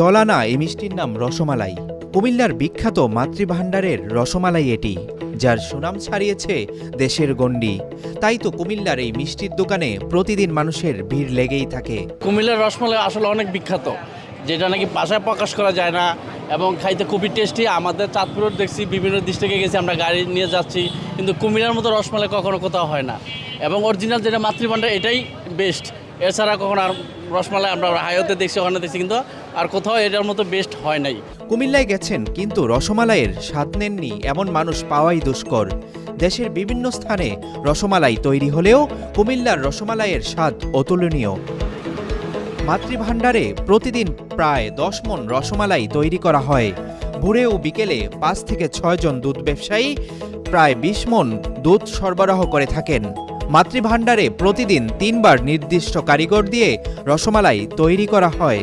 জলানা, এই মিষ্টির নাম রসমালাই। কুমিল্লার বিখ্যাত মাতৃভাণ্ডারের রসমালাই এটি, যার সুনাম ছাড়িয়েছে দেশের গণ্ডি। তাই তো কুমিল্লার এই মিষ্টির দোকানে প্রতিদিন মানুষের ভিড় লেগেই থাকে। কুমিল্লার রসমালাই আসলে অনেক বিখ্যাত, যেটা নাকি ভাষায় প্রকাশ করা যায় না এবং খাইতে খুবই টেস্টি। আমাদের চাঁদপুরের দেখছি, বিভিন্ন ডিস্ট্রিক্টে গেছি, আমরা গাড়ি নিয়ে যাচ্ছি, কিন্তু কুমিল্লার মতো রসমালাই কখনো কোথাও হয় না। এবং অরিজিনাল যেটা মাতৃভাণ্ডার, এটাই বেস্ট এছাড়া কখনো আর রসমালাই আমরা হাইওতে দেখছি, ওখানে দেখছি, কিন্তু আর কোথাও এটার মতো বেস্ট হয় নাই। কুমিল্লায় গেছেন, কিন্তু রসমালাইয়ের স্বাদ নেননি এমন মানুষ পাওয়াই দুষ্কর। দেশের বিভিন্ন স্থানে রসমালাই তৈরি হলেও কুমিল্লার রসমালাইয়ের স্বাদ অতুলনীয়। মাতৃভাণ্ডারে প্রতিদিন প্রায় দশ মন রসমালাই তৈরি করা হয়। ভোরে ও বিকেলে পাঁচ থেকে ছয় জন দুধ ব্যবসায়ী প্রায় বিশ মন দুধ সরবরাহ করে থাকেন। মাতৃভাণ্ডারে প্রতিদিন তিনবার নির্দিষ্ট কারিগর দিয়ে রসমালাই তৈরি করা হয়।